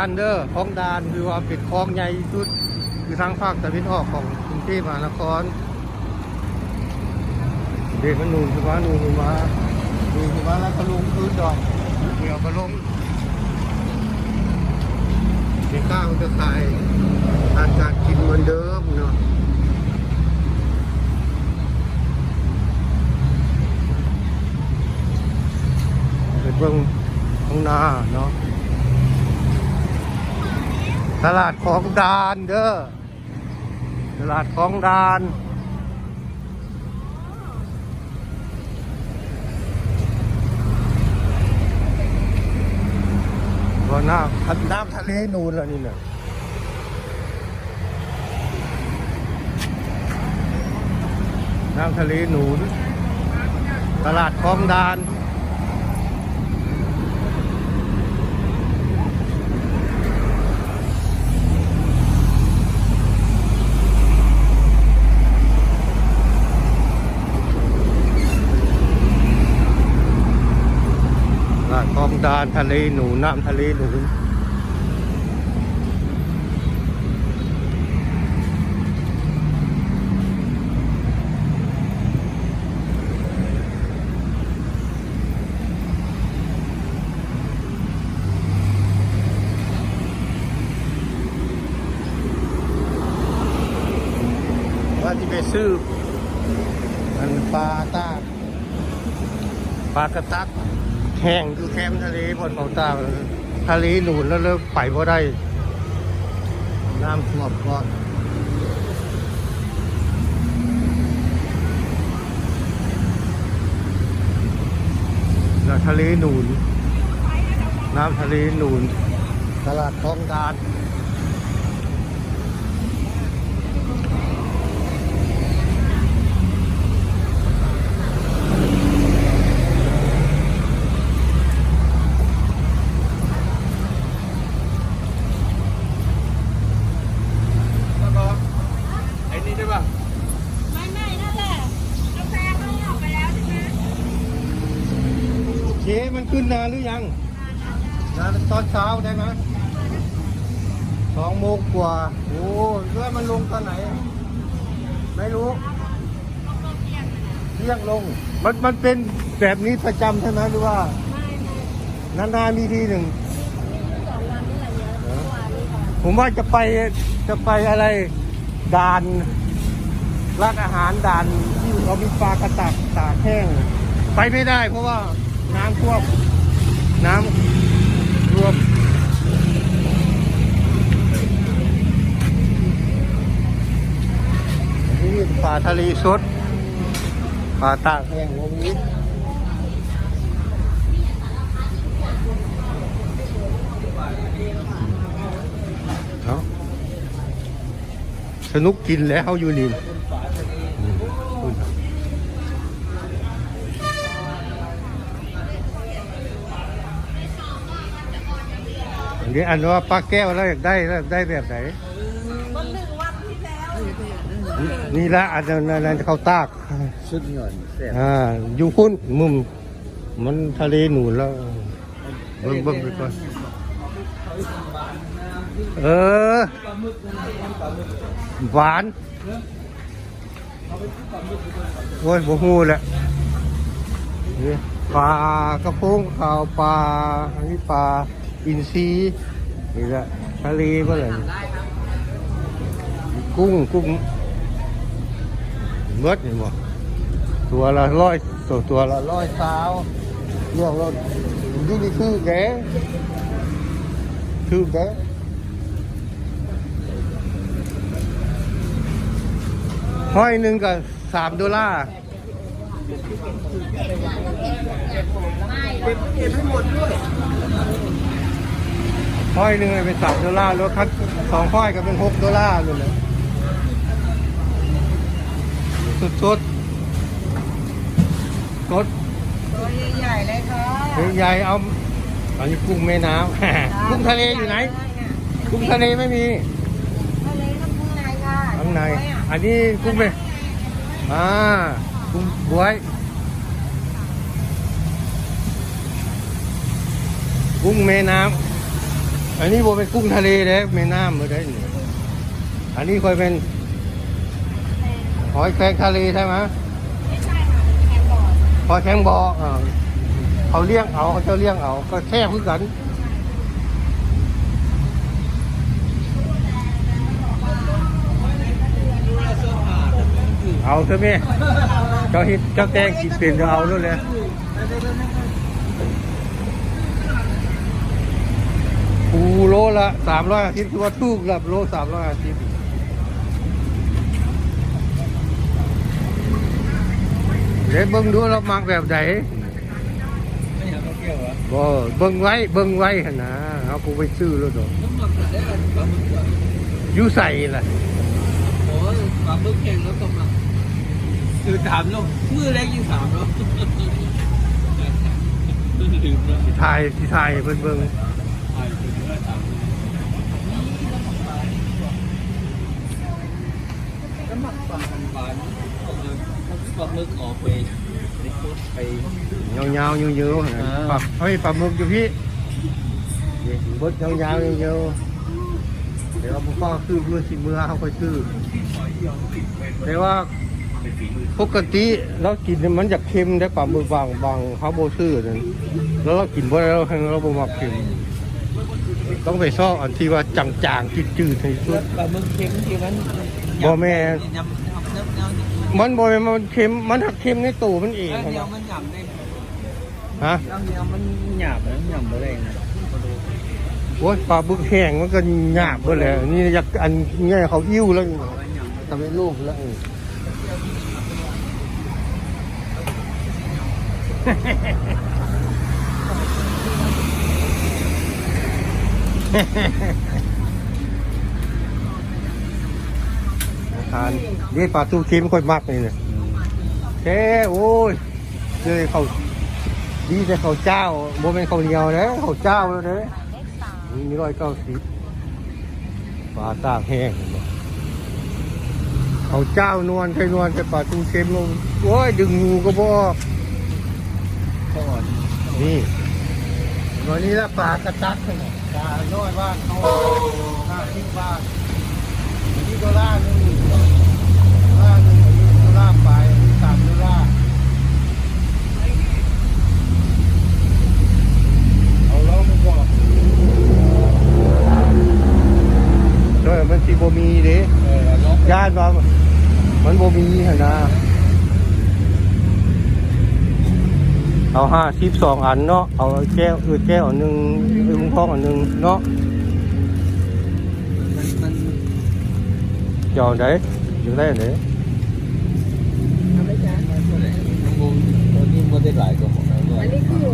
านเด้อคลองดานคือว่าเป็นคลองใหญ่ที่สุดคือทางภาคตะวันออกของกรุงเทพมหานครเด็กมันนูนคือว่านูนคือว่านูนคือว่าแล้วก็ลงพื้นดอกเดี๋ยวก็ลงเด็กข้าวจะขายทานการกินเหมือนเดิมเนาะเป็นเบื้องข้างหน้าเนาะ ตลาดของดานเด้อ ตลาดของดานว่าน้ำน้ำทะเลนูนแล้วนี่เนี่ยน้ำทะเลหนูน ตลาดคลองดาน ลาดคลองดานทะเลหนูน้ำทะเลหนูว่าที่ไปซื้อมันปลาตากปลากระตัก แห้งคือแคมทะเลบนเขาตาทะเลหนุนแล้วเลิกไปบ่ได้น้ำท่วมก็แล้วทะเลหนุน น้ำทะเลหนุน ตลาดคลองดาน แล้วก็ไอ้นี่ได้ป่ะ ไม่ไม่นั่นแหละกาแฟเขาออกไปแล้วใช่ไหม เชมัน ขึ้นนานหรือยังนานตอนเช้าได้ไหมสองโมงกว่า โอ้แล้วมันลงตอนไหน ไม่รู้เที่ยงลง มันมันเป็นแบบนี้ประจำใช่ไหมหรือว่านานๆมีทีหนึ่งสองวันนี่แหละเยอะเมื่อวานนี้ก่อนผมว่าจะไปจะไปอะไรด่านร้านอาหารด่านที่เรามีปลากระตักตากแห้ง ไปไม่ได้เพราะว่า น้ำท่วมน้ำรวมนี่ปลาทะเลสดปลาตากแห้งวงนี้เอาสนุกกินแล้วอยู่นี่ อันนี้อันว่าปลาแก้วแล้วอยากได้แล้วได้แบบไหนวันหนึ่งวันที่แล้วนี่ละอันนั้นอันนั้นเขาตากชุดเงินเสียอ่าอยู่พุ่นมุมมันทะเลหนูนแล้วเบิ่งเบิ่งไปก่อนเออหวานโอ้ยบ่ฮู้แหละนี่ปลากระพงขาวปลาอันนี้ปลา อินทรีนี่แหละทะเลก็เลยกุ้งกุ้งเบิดนี่บ่ตัวละร้อยตัวตัวละร้อยสาวเรื่องรถนี่นี่คือแกคือแกห้อยหนึ่งกับสามดอลลาร์เก็บเก็บให้หมดด้วย ห้อยหนึ่งเป็นสามดอลลาร์แล้วคัดสองห้อยก็เป็นหกดอลลาร์เลยนะสุดสุดสดตัวใหญ่ๆเลยค่ะใหญ่ๆเอาอันนี้กุ้งแม่น้ำ กุ้งทะเลอยู่ไหน กุ้งทะเลไม่มีทะเลน้ำข้างในค่ะข้างใน อันนี้กุ้งไปอ่า กุ้งบวย กุ้งแม่น้ำ อันนี้โบเป็นกุ้งทะเลเด้แม่น้ำเลยได้นี่อันนี้คอยเป็นหอยแครงทะเลใช่ไหมไม่ใช่ค่ะแคนบอร์ดหอยแครงบออ่าเขาเลี้ยงเอาเขาจะเลี้ยงเอาก็แค่พื้กันเอาเถอะแม่เจ้าเฮ็ดเจ้าแตงกินเป็นจะเอาด้วยเลยปูโลละสามร้อยอาทิตย์คือว่าทูกละโลสามร้อยอาทิตย์เดี๋ยวเบิ่งดูเรามักแบบไหนไม่อยากมาเที่ยวเหรอบ่เบิ่งไว้เบิ่งไว้หั่นนะเอากูไปซื้อแล้วดอกน้ำหมักได้กันปลาหมึกเหรออยู่ใส่ล่ะโอ้ยปลาหมึกแข็งแล้วก็มาคือถามแล้วมือแรกยิ่งถามแล้วลืมแล้วสิถ่ายสิถ่ายให้เพิ่นเบิ่ง ถ่ายถึงว่าถามน้ำหมัก ปลาหวานปลาหมึกออกไปไปยาวๆเยอะๆหั่นน่ะอ่าปรับเฮ้ยปลาหมึกอยู่พี่นี่เบิดยาวๆเยอะๆเดี๋ยวเราบ่ฟ้าซื้อเมื่อสิเมื้อเฮาค่อยซื้อแต่ว่าปกติเรากินมันจะเค็มได้ปลาหมึกบางบางเฮาโบซื้อนั่นแล้วเรากินบ่ได้เราเราบ่มักเค็ม ต้องไปซอกอันที่ว่าจางๆจืดๆที่สุดปลาหมึกเค็มที่มันบ่แม่นยำยำยำยำมันบ่แม่นมันเค็มมันหักเค็มในตู้มันเองแล้วหั่นเดียวน่ะมันหยำได้ฮะแล้วเดียวมันหยาบนะหยำอะไรนะโอ้ยปลาบึกแห้งมันก็หยาบก็แล้วนี่อยากอันเงี้ยเขาอิ่วแล้วทำให้ลูกแล้วเออ ทานนี่ปลาตู้เค็มค่อยมักนี่เนี่ยแค่โอ้ยเลยเขาดีแต่เขาเจ้าโมเป็นเขาเหนียวเด้อเขาเจ้าแล้วเด้อมีร้อยเก้าสิบปลาตากแห้งเขาเจ้านวลใครนวลแต่ปลาตูเค็มลงโอ้ยดึงงูก็บอกนี่วันนี้ละปลากระตักเนี่ย ปลาน้อยบ้านเขาห้าสิบบานที่ก็ล่าหนึ่งล่าหนึ่งอันนี้ก็ล่าไปอันนี้สามก็ล่าเอาแล้วมันบอกเออมันสิบ่มีเด้ เออแล้ว ญาติว่ามันบ่มีหั่นนะ เอาห้าสิบสองอันเนาะเอาแก้วเออแก้วอันหนึ่งเออมุ้งทองอันหนึ่งเนาะมันมันเจ้าไหนอยู่ได้ไหนงงตอนนี้มันได้หลายกว่าของเราด้วย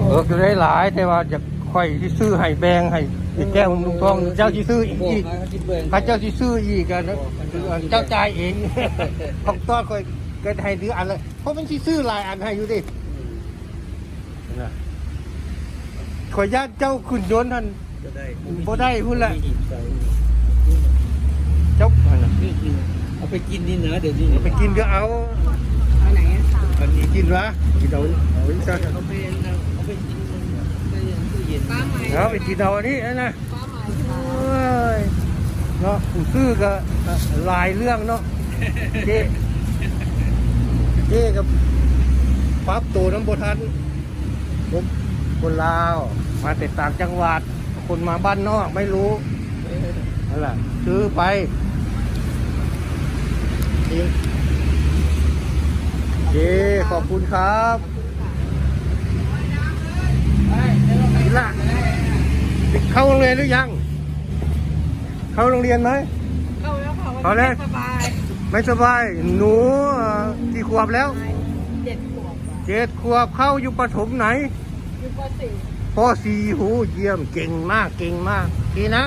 เออจะได้หลายแต่ว่าจะค่อยที่ซื้อให้แบงให้ไอ้แก้วมุ้งทองเจ้าที่ซื้ออีกบอกอีกมาที่เบิ่งข้าเจ้าที่ซื้ออีกกันนะเจ้าจ่ายเองของต้อนค่อยก็ให้ซื้ออันเลยเพราะมันที่ซื้อหลายอันให้อยู่ดิ นะ ขอยญาติเจ้าขุนยนต์ท่านก็ได้บ่ได้พุ่นละมีหินใส่เจ้าอันน่ะนี่คือเอาไปกินนี่นะเดี๋ยวนี้ไปกินก็เอาเอาไหนอะอันนี้กินวะกินเอาเอาอีกจ้ะเอาไปเอาไปกินในตู้เย็นป้าใหม่เอาไปกินเอาอันนี้นะป้าใหม่โอ้ยเนาะผู้ซื้อก็หลายเรื่องเนาะเจ๊เจ๊กับปั๊บโตน้ำบทันผมคนลาว มาแต่ต่างจังหวัด คนมาบ้านนอกไม่รู้นั่นแหละซื้อไปเองเย้ขอบคุณครับนี่ละเข้าโรงเรียนหรือยัง เข้าโรงเรียนไหมเข้าแล้วค่ะเอาเลยสบายไม่สบาย หนูเอ่อกี่ขวบแล้วเจ็ดขวบอะเจ็ดขวบเข้าอยู่ประถมไหน อยู่ปสี่ ปสี่โหเยี่ยมเก่งมากเก่งมากดีนะ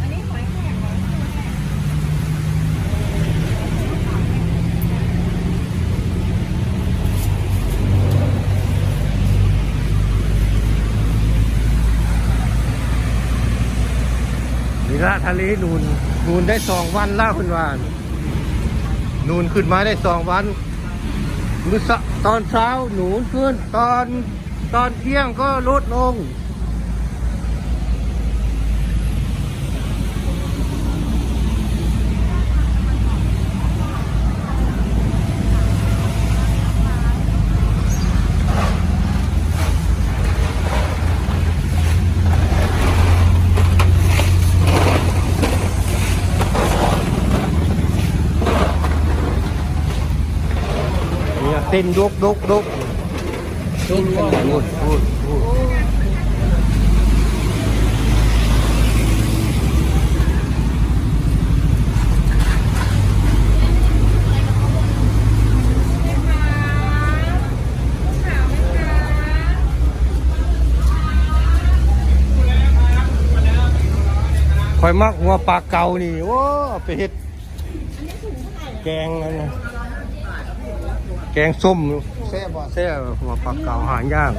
อันนี้หอยแครงเหรอนี่ละทะเลนูนนูนได้สองวันล้วคุณวาน นูนขึ้นมาได้สองวันมื้สะตอนเช้าหนูนขึ้นตอน ตอนเที่ยงก็ลดลงเส้นลุกลุกลุก ดุกดุกดูดูว่าพูดพูดพูดคอยมักหัวปลาเก่านี่โอ้าไปเฮ็ดแกงนั่นนะ แกงส้มแซ่บบ่แซ่บหัวปลาเก่าหางย่าง